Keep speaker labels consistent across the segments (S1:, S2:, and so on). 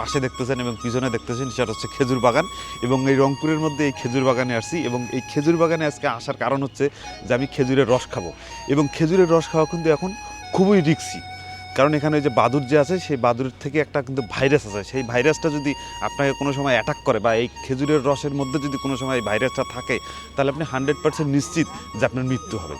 S1: পাশে দেখতেছেন এবং পিছনে দেখতেছেন, সেটা হচ্ছে খেজুর বাগান এবং এই রংপুরের মধ্যে এই খেজুর বাগানে আসছি এবং এই খেজুর বাগানে আজকে আসার কারণ হচ্ছে যে আমি খেজুরের রস খাব এবং খেজুরের রস খাওয়া কিন্তু এখন খুবই রিক্সি। কারণ এখানে যে বাদুর যে আছে, সেই বাদুর থেকে একটা কিন্তু ভাইরাস আছে। সেই ভাইরাসটা যদি আপনাকে কোনো সময় অ্যাটাক করে বা এই খেজুরের রসের মধ্যে যদি কোনো সময় এই ভাইরাসটা থাকে, তাহলে আপনি হান্ড্রেড পার্সেন্ট নিশ্চিত যে আপনার মৃত্যু হবে।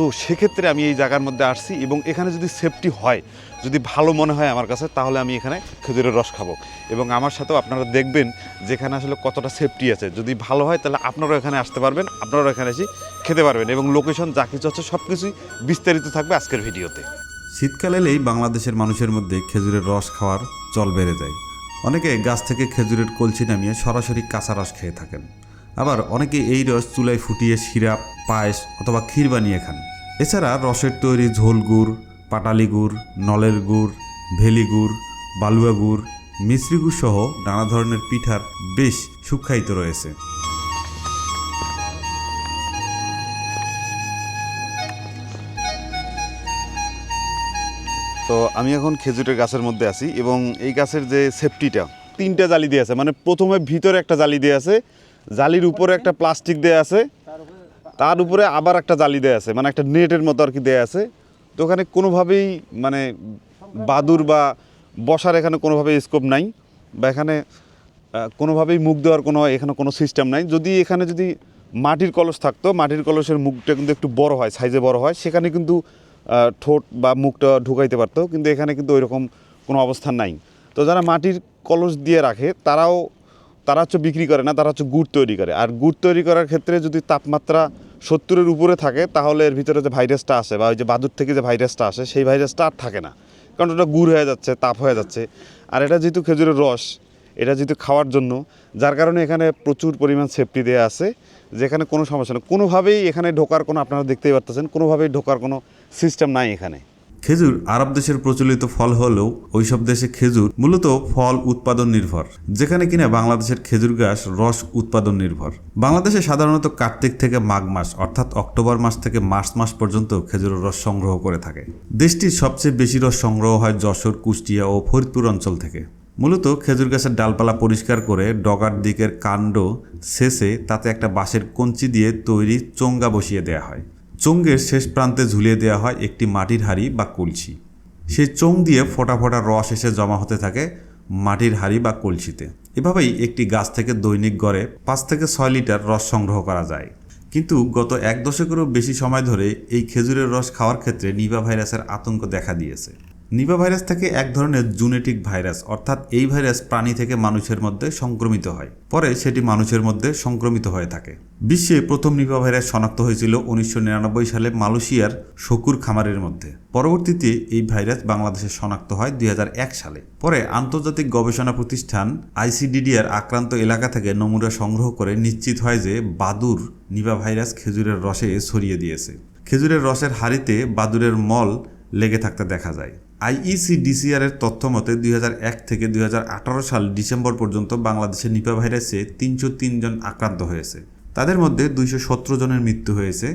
S1: তো সেক্ষেত্রে আমি এই জায়গার মধ্যে আসছি এবং এখানে যদি সেফটি হয়, যদি ভালো মনে হয় আমার কাছে, তাহলে আমি এখানে খেজুরের রস খাব। এবং আমার সাথেও আপনারা দেখবেন যেখানে আসলে কতটা সেফটি আছে। যদি ভালো হয়, তাহলে আপনারাও এখানে আসতে পারবেন, আপনারাও এখানে এসে খেতে পারবেন এবং লোকেশন যা কিছু আছে সব কিছুই বিস্তারিত থাকবে আজকের ভিডিওতে।
S2: শীতকাল এলেই বাংলাদেশের মানুষের মধ্যে খেজুরের রস খাওয়ার চল বেড়ে যায়। অনেকে গাছ থেকে খেজুরের কলসি নামিয়ে সরাসরি কাঁচা রস খেয়ে থাকেন। আবার অনেকে এই রস চুলায় ফুটিয়ে সিরাপ পায়েস অথবা ক্ষীর বানিয়ে খান। এছাড়া রসের তৈরি ঝোল গুড়, পাটালি গুড়, নলের গুড়, ভেলি গুড়, বালুয়া গুড় মিশ্রি গুড় সহ নানা ধরনের পিঠার বেশ সুখ্যায়িত রয়েছে।
S1: তো আমি এখন খেজুরের গাছের মধ্যে আছি এবং এই গাছের যে সেফটিটা তিনটা জালি দিয়ে আছে। মানে প্রথমে ভিতরে একটা জালি দিয়ে আছে, জালির উপরে একটা প্লাস্টিক দেওয়া আছে তার উপরে আবার একটা জালি দেয়া আছে মানে একটা নেটের মতো আর কি দেয়া আছে। তো ওখানে কোনোভাবেই মানে বাদুর বা বসার এখানে কোনোভাবেই স্কোপ নাই বা এখানে কোনোভাবেই মুখ দেওয়ার কোনো, এখানে কোনো সিস্টেম নাই। যদি এখানে যদি মাটির কলস থাকতো, মাটির কলসের মুখটা কিন্তু একটু বড় হয় সাইজে বড় হয়, সেখানে কিন্তু ঠোঁট বা মুখটা ঢুকাইতে পারতো, কিন্তু এখানে কিন্তু ওইরকম কোনো অবস্থান নাই। তো যারা মাটির কলস দিয়ে রাখে, তারাও, তারা হচ্ছে বিক্রি করে না, তারা হচ্ছে গুড় তৈরি করে। আর গুড় তৈরি করার ক্ষেত্রে যদি তাপমাত্রা সত্তরের উপরে থাকে, তাহলে এর ভিতরে যে ভাইরাসটা আসে বা ওই যে বাদুর থেকে যে ভাইরাসটা আসে, সেই ভাইরাসটা আর থাকে না। কারণ ওটা গুড় হয়ে যাচ্ছে, তাপ হয়ে যাচ্ছে। আর এটা যেহেতু খেজুরের রস, এটা যেহেতু খাওয়ার জন্য, যার কারণে এখানে প্রচুর পরিমাণ সেফটি দেওয়া আছে, যেখানে কোনো সমস্যা নেই। কোনোভাবেই এখানে ঢোকার কোনো, আপনারা দেখতেই পারতেছেন, কোনোভাবেই ঢোকার কোনো সিস্টেম নাই এখানে।
S2: খেজুর আরব দেশের প্রচলিত ফল হলেও ওইসব দেশে খেজুর মূলত ফল উৎপাদন নির্ভর, যেখানে কিনা বাংলাদেশের খেজুর গাছ রস উৎপাদন নির্ভর। বাংলাদেশে সাধারণত কার্তিক থেকে মাঘ মাস, অর্থাৎ অক্টোবর মাস থেকে মার্চ মাস পর্যন্ত খেজুরের রস সংগ্রহ করে থাকে। দেশটির সবচেয়ে বেশি রস সংগ্রহ হয় যশোর, কুষ্টিয়া ও ফরিদপুর অঞ্চল থেকে। মূলত খেজুর গাছের ডালপালা পরিষ্কার করে ডগার দিকের কাণ্ড শেষে তাতে একটা বাঁশের কঞ্চি দিয়ে তৈরি চোঙ্গা বসিয়ে দেওয়া হয়। চোঙ্গের শেষ প্রান্তে ঝুলিয়ে দেওয়া হয় একটি মাটির হাড়ি বা কলসি। সেই চোং দিয়ে ফোটা ফোটা রস এসে জমা হতে থাকে মাটির হাড়ি বা কলসিতে। এভাবেই একটি গাছ থেকে দৈনিক গড়ে পাঁচ থেকে ছয় লিটার রস সংগ্রহ করা যায়। কিন্তু গত এক দশকেরও বেশি সময় ধরে এই খেজুরের রস খাওয়ার ক্ষেত্রে নিভা ভাইরাসের আতঙ্ক দেখা দিয়েছে। নিপা ভাইরাস থেকে এক ধরনের জুনেটিক ভাইরাস, অর্থাৎ এই ভাইরাস প্রাণী থেকে মানুষের মধ্যে সংক্রমিত হয়। পরে সেটি মানুষের মধ্যে সংক্রমিত হয়ে থাকে। বিশ্বে প্রথম নিপা ভাইরাস শনাক্ত হয়েছিল উনিশশো নিরানব্বই সালে মালয়েশিয়ার শকুর খামারের মধ্যে। পরবর্তীতে এই ভাইরাস বাংলাদেশে শনাক্ত হয় দুই হাজার এক সালে। পরে আন্তর্জাতিক গবেষণা প্রতিষ্ঠান আইসিডিডিআর আক্রান্ত এলাকা থেকে নমুনা সংগ্রহ করে নিশ্চিত হয় যে বাদুর নিপা ভাইরাস খেজুরের রসে ছড়িয়ে দিয়েছে। খেজুরের রসের হাড়িতে বাদুরের মল লেগে থাকতে দেখা যায়। আইইসিডিসিআর এর তথ্য মতে, দুই থেকে দুই হাজার আঠারো সাল ডিসেম্বর পর্যন্ত বাংলাদেশে নিপা ভাইরাসে তিনশো জন আক্রান্ত হয়েছে। তাদের মধ্যে দুইশো সতেরো জনের মৃত্যু হয়েছে,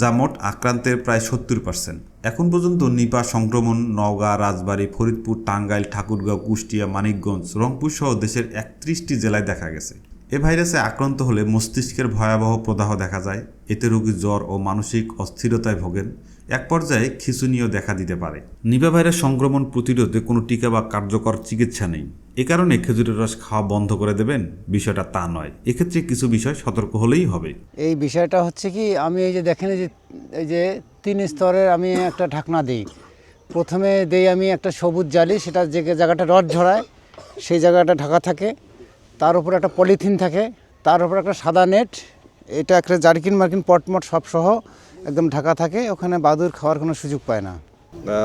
S2: যা মোট আক্রান্তের প্রায় সত্তর পার্সেন্ট এখন পর্যন্ত নিপা সংক্রমণ নওগাঁ, রাজবাড়ী, ফরিদপুর, টাঙ্গাইল, ঠাকুরগাঁও, কুষ্টিয়া, মানিকগঞ্জ, রংপুর সহ দেশের একত্রিশটি জেলায় দেখা গেছে। এ ভাইরাসে আক্রান্ত হলে মস্তিষ্কের ভয়াবহ প্রদাহ দেখা যায়। এতে রোগী জ্বর ও মানসিক অস্থিরতায় ভোগেন। এক পর্যায়ে খিঁচুনিও দেখা দিতে পারে। নিপা ভাইরাস সংক্রমণ প্রতিরোধে কোনো টিকা বা কার্যকর চিকিৎসা নেই। এ কারণে খেজুরের রস খাওয়া বন্ধ করে দেবেন। বিষয়টা তা নয়। এক্ষেত্রে কিছু বিষয় সতর্ক হলেই হবে।
S3: এই বিষয়টা হচ্ছে কি, আমি এই যে দেখেন যে, এই যে তিন স্তরের আমি একটা ঢাকনা দিই। প্রথমে দেই আমি একটা সবুজ জালি, সেটা যে জায়গাটা রড ঝরায়, সেই জায়গাটা ঢাকা থাকে। তার উপরে একটা পলিথিন থাকে। তার উপরে একটা সাদা নেট এটা একটা জার্কিন মার্কিন পটমট সব সহ একদম ঢাকা থাকে ওখানে বাদুর খাওয়ার কোনো সুযোগ পায় না।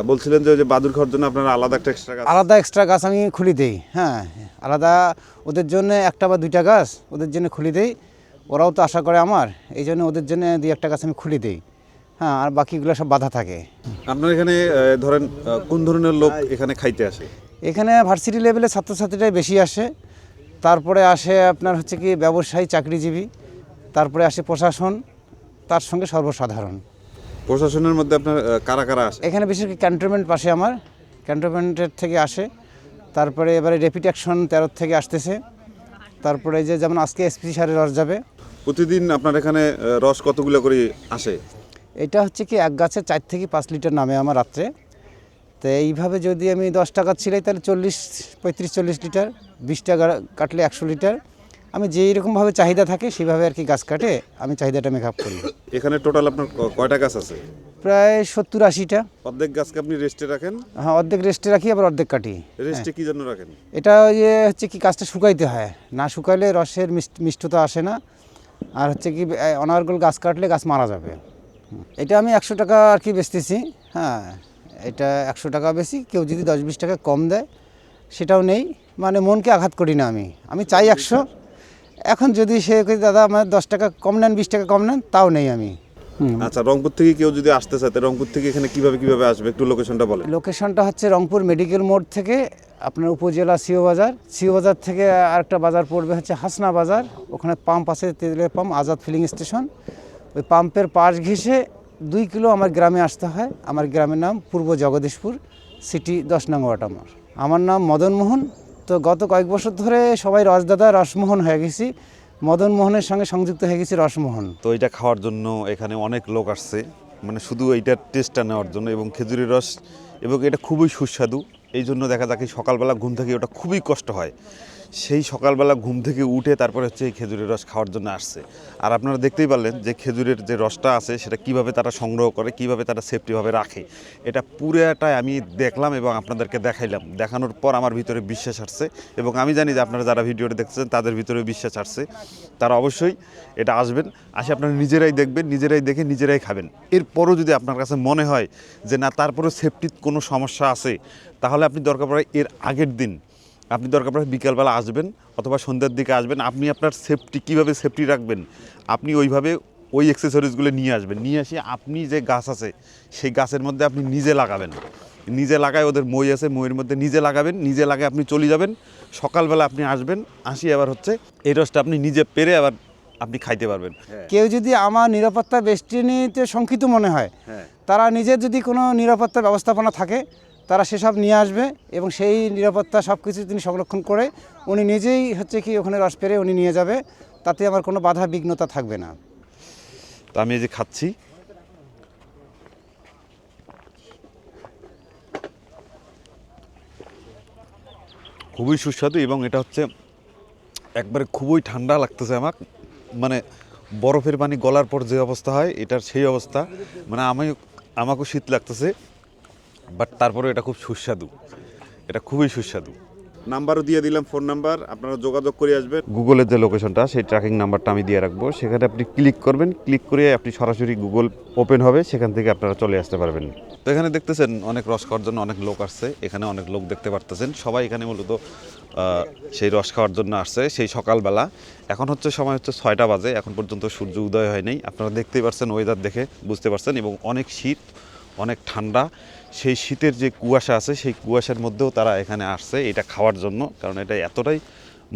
S1: বলছিলেন যে যে বাদুর খাওয়ার জন্য আপনারা আলাদা একটা এক্সট্রা গাছ
S3: আলাদা এক্সট্রা গাছ আমি খুলি দেই হ্যাঁ আলাদা ওদের জন্য একটা বা দুইটা গাছ ওদের জন্য খুলি দেই ওরাও তো আশা করে আমার এই জন্য ওদের জন্য দুই একটা গাছ আমি খুলি দেই হ্যাঁ আর বাকিগুলো সব বাধা থাকে।
S1: আপনার এখানে ধরেন কোন ধরনের লোক এখানে খাইতে আসে?
S3: এখানে ভার্সিটি লেভেলে ছাত্রছাত্রীরাই বেশি আসে তারপরে আসে আপনার হচ্ছে কি ব্যবসায়ী চাকরিজীবী তারপরে আসে প্রশাসন তার সঙ্গে সর্বসাধারণ।
S1: প্রশাসনের মধ্যে আপনার কারা কারা আসে?
S3: এখানে বিশেষ করে ক্যান্টনমেন্ট পাশে আমার। ক্যান্টনমেন্টের থেকে আসে। তারপরে এবারে রেপিড অ্যাকশন তেরো থেকে আসতেছে। তারপরে এই যে যেমন আজকে এসপি সারের রস যাবে।
S2: প্রতিদিন আপনার এখানে রস কতগুলো করে আসে?
S3: এটা হচ্ছে কি এক গাছে চার থেকে পাঁচ লিটার নামে আমার রাত্রে। তো এইভাবে যদি আমি দশ টাকা ছিলাই তাহলে চল্লিশ পঁয়ত্রিশ চল্লিশ লিটার বিশ টাকা কাটলে একশো লিটার। আমি যেই রকমভাবে চাহিদা থাকে সেইভাবে আর কি গাছ কাটে আমি চাহিদাটা মেকআপ করি।
S2: এখানে টোটাল আপনার কয়টা গাছ আছে?
S3: প্রায় সত্তর আশিটা।
S2: অর্ধেক গাছকে আপনি রেস্টে রাখেন?
S3: হ্যাঁ অর্ধেক রেস্টে রাখি আবার অর্ধেক কাটি।
S2: রেস্টে কি জন্য রাখেন?
S3: এটা ওই যে হচ্ছে কি গাছটা শুকাইতে হয়। না শুকাইলে রসের মিষ্ট- মিষ্টতা আসে না। আর হচ্ছে কি অনার্গল গাছ কাটলে গাছ মারা যাবে। এটা আমি একশো টাকা আর কি বেচতেছি। হ্যাঁ এটা একশো টাকা বেশি। কেউ যদি দশ বিশ টাকা কম দেয় সেটাও নেই। মানে মনকে আঘাত করি না আমি। আমি চাই একশো। এখন যদি সে দাদা আমার দশ টাকা কম নেন বিশ টাকা কম নেন তাও নেই আমি।
S2: আচ্ছা রংপুর থেকে কেউ যদি আসতে চায় রংপুর থেকে এখানে কীভাবে কীভাবে আসবে? একটু লোকেশনটা বলেন।
S3: লোকেশনটা হচ্ছে রংপুর মেডিকেল মোড় থেকে আপনার উপজেলা সিও বাজার। সিও বাজার থেকে আরেকটা বাজার পড়বে হচ্ছে হাসনা বাজার। ওখানে পাম্প আছে তেলের পাম্প আজাদ ফিলিং স্টেশন ওই পাম্পের পাশ ঘেঁষে দুই কিলো আমার গ্রামে আসতে হয়। আমার গ্রামের নাম পূর্ব জগদীশপুর সিটি দশ নং ওয়ার্ড আমার আমার নাম মদন মোহন তো গত কয়েক বছর ধরে সবাই রসদাদা রসমোহন হয়ে গেছি। মদন মোহনের সঙ্গে সংযুক্ত হয়ে গেছি রসমোহন।
S2: তো এটা খাওয়ার জন্য এখানে অনেক লোক আসছে। মানে শুধু এইটার টেস্টটা নেওয়ার জন্য এবং খেজুরের রস এবং এটা খুবই সুস্বাদু। এই জন্য দেখা যাক সকালবেলা ঘুম থেকে ওটা খুবই কষ্ট হয়। সেই সকালবেলা ঘুম থেকে উঠে তারপরে হচ্ছে এই খেজুরের রস খাওয়ার জন্য আসছে। আর আপনারা দেখতেই পারলেন যে খেজুরের যে রসটা আছে, সেটা কীভাবে তারা সংগ্রহ করে, কীভাবে তারা সেফটিভাবে রাখে, এটা পুরোটাই আমি দেখলাম এবং আপনাদেরকে দেখাইলাম। দেখানোর পর আমার ভিতরে বিশ্বাস আসছে এবং আমি জানি যে আপনারা যারা ভিডিওটা দেখছেন তাদের ভিতরে বিশ্বাস আসছে। তারা অবশ্যই এটা আসবেন, আসে আপনারা নিজেরাই দেখবেন, নিজেরাই দেখে নিজেরাই খাবেন। এরপরও যদি আপনার কাছে মনে হয় যে না, তারপরেও সেফটির কোনো সমস্যা আছে, তাহলে আপনি দরকার পড়ে এর আগের দিন আপনি দরকার পড়ে বিকালবেলা আসবেন অথবা সন্ধ্যার দিকে আসবেন। আপনি আপনার সেফটি কীভাবে সেফটি রাখবেন? আপনি ওইভাবে ওই এক্সেসরিজগুলো নিয়ে আসবেন। নিয়ে এসে আপনি যে গাছ আছে সেই গাছের মধ্যে আপনি নিজে লাগাবেন। নিজে লাগায় ওদের মই আছে মইয়ের মধ্যে নিজে লাগাবেন। নিজে লাগায় আপনি চলে যাবেন। সকালবেলা আপনি আসবেন। আসি আবার হচ্ছে এই রসটা আপনি নিজে পেরে আবার আপনি খাইতে পারবেন।
S3: কেউ যদি আমার নিরাপত্তা বেষ্টনীতে শঙ্কিত মনে হয়
S2: হ্যাঁ।
S3: তারা নিজের যদি কোনো নিরাপত্তা ব্যবস্থাপনা থাকে তারা সেসব নিয়ে আসবে এবং সেই নিরাপত্তা সব কিছু তিনি সংরক্ষণ করে উনি নিজেই হচ্ছে কি ওখানে রস পেরে উনি নিয়ে যাবে। তাতে আমার কোনো বাধা বিঘ্নতা থাকবে না।
S2: তো আমি এই যে খাচ্ছি। খুবই সুস্বাদু এবং এটা হচ্ছে একবারে খুবই ঠান্ডা লাগতেছে আমার। মানে বরফের পানি গলার পর যে অবস্থা হয়, এটার সেই অবস্থা। মানে আমি, আমাকেও শীত লাগতেছে। বাট তারপরে এটা খুব সুস্বাদু। এটা খুবই সুস্বাদু। নাম্বারও দিয়ে দিলাম ফোন নাম্বার আপনারা যোগাযোগ করে আসবেন। গুগলের যে লোকেশনটা সেই ট্র্যাকিং নাম্বারটা আমি দিয়ে রাখব। সেখানে আপনি ক্লিক করবেন ক্লিক করে আপনি সরাসরি গুগল ওপেন হবে সেখান থেকে আপনারা চলে আসতে পারবেন। তো এখানে দেখতেছেন অনেক রস খাওয়ার জন্য অনেক লোক আসছে। এখানে অনেক লোক দেখতে পারতেছেন। সবাই এখানে মূলত সেই রস খাওয়ার জন্য আসছে সেই সকালবেলা। এখন হচ্ছে সময় হচ্ছে ছয়টা বাজে। এখন পর্যন্ত সূর্য উদয় হয় নাই। আপনারা দেখতেই পারছেন ওয়েদার দেখে বুঝতে পারছেন এবং অনেক শীত। অনেক ঠান্ডা। সেই শীতের যে কুয়াশা আছে, সেই কুয়াশার মধ্যেও তারা এখানে আসছে এটা খাওয়ার জন্য, কারণ এটা এতটাই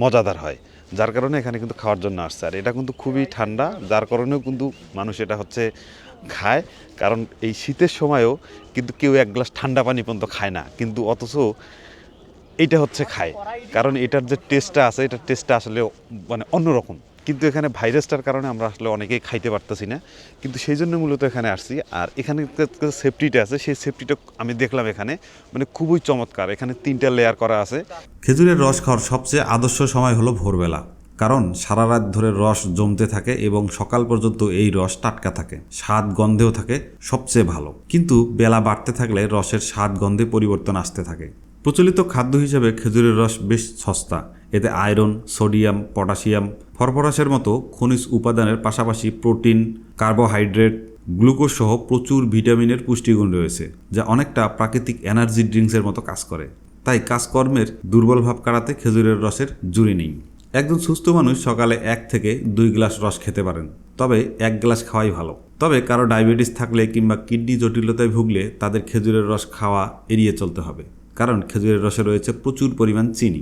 S2: মজাদার হয়। যার কারণে এখানে কিন্তু খাওয়ার জন্য আসছে। আর এটা কিন্তু খুবই ঠান্ডা, যার কারণেও কিন্তু মানুষ এটা হচ্ছে খায়। কারণ এই শীতের সময়ও কিন্তু কেউ এক গ্লাস ঠান্ডা পানি পর্যন্ত খায় না, কিন্তু অথচ এইটা হচ্ছে খায়। কারণ এটার যে টেস্টটা আছে, এটার টেস্টটা আসলে মানে অন্যরকম। কিন্তু এখানে ভাইরাসটার কারণে আমরা আসলে অনেকেই খাইতে পারতেছি না। কিন্তু সেই জন্য মূলত এখানে আসছি। আর এখানে সেফটিটা আছে, সেই সেফটিটা আমি দেখলাম এখানে। মানে খুবই চমৎকার। এখানে তিনটা লেয়ার করা আছে।
S4: খেজুরের রস খাওয়ার সবচেয়ে আদর্শ সময় হলো ভোরবেলা। কারণ সারা রাত ধরে রস জমতে থাকে এবং সকাল পর্যন্ত এই রস টাটকা থাকে। স্বাদ গন্ধেও থাকে, সবচেয়ে ভালো। কিন্তু বেলা বাড়তে থাকলে রসের স্বাদ গন্ধে পরিবর্তন আসতে থাকে। প্রচলিত খাদ্য হিসেবে খেজুরের রস বেশ সস্তা। এতে আয়রন, সোডিয়াম, পটাশিয়াম ফসফরাসের মতো খনিজ উপাদানের পাশাপাশি প্রোটিন, কার্বোহাইড্রেট, গ্লুকোজ সহ প্রচুর ভিটামিনের পুষ্টিগুণ রয়েছে, যা অনেকটা প্রাকৃতিক এনার্জি ড্রিঙ্কসের মতো কাজ করে। তাই কাজকর্মের দুর্বল ভাব কাটাতে খেজুরের রসের জুড়ি নেই। একজন সুস্থ মানুষ সকালে এক থেকে দুই গ্লাস রস খেতে পারেন, তবে এক গ্লাস খাওয়াই ভালো। তবে কারও ডায়াবেটিস থাকলে কিংবা কিডনি জটিলতায় ভুগলে তাদের খেজুরের রস খাওয়া এড়িয়ে চলতে হবে। কারণ খেজুরের রসে রয়েছে প্রচুর পরিমাণ চিনি।